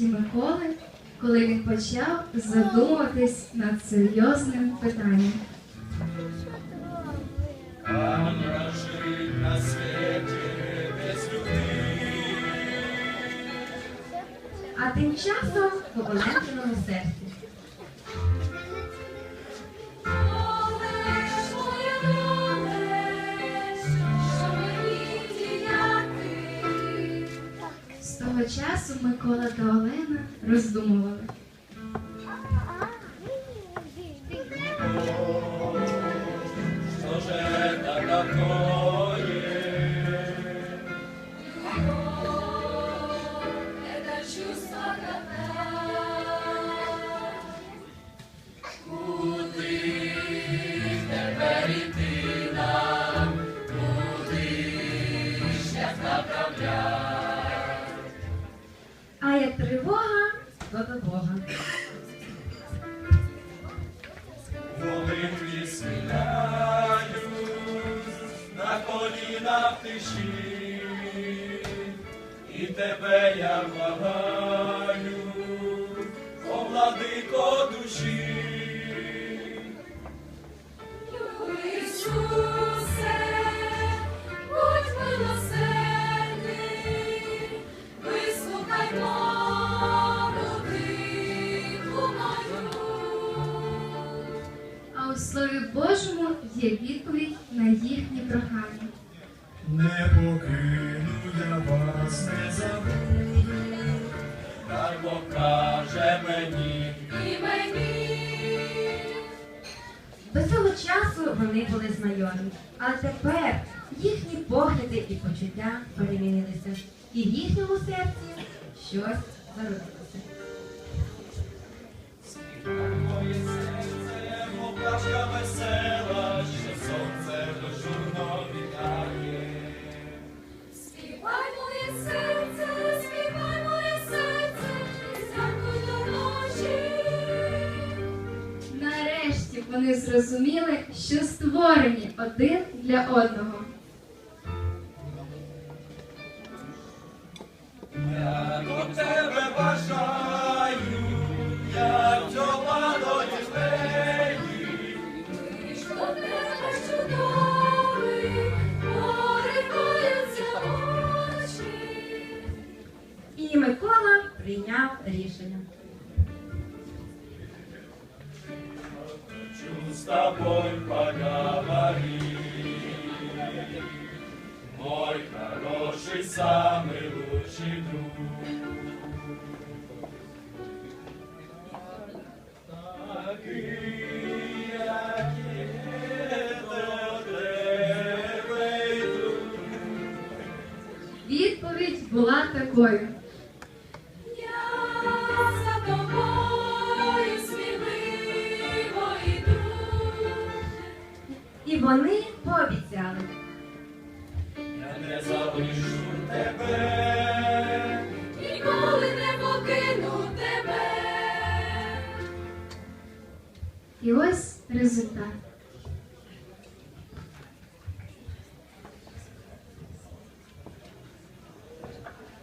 Миколи, коли він почав задумуватись над серйозним питанням. А жить на світі без людей. А тим часом в Оленкиному серці. Часу Микола та Олена роздумували. А тривога, до Бога. Молитві схиляюсь на коліна в тиші, і тебе я благаю, о владико душі. Ісусе, Божому є відповідь на їхні прохання. Не покину я вас, не забуду, так Бог каже мені. І мені До цього часу вони були знайомі, а тепер їхні погляди і почуття перемінилися, і в їхньому серці щось зародилося. Моє серце, вони зрозуміли, що створені один для одного. Я до тебе бажаю, як бджола до дітей. Що тебе чудовий, пориваються очі. І Микола прийняв рішення. С тобой поговорить. Мой хороший, самый лучший друг. Тебе йду. Відповідь була такою. Вони пообіцяли. Я не залишу тебе. Ніколи не покину тебе. І ось результат.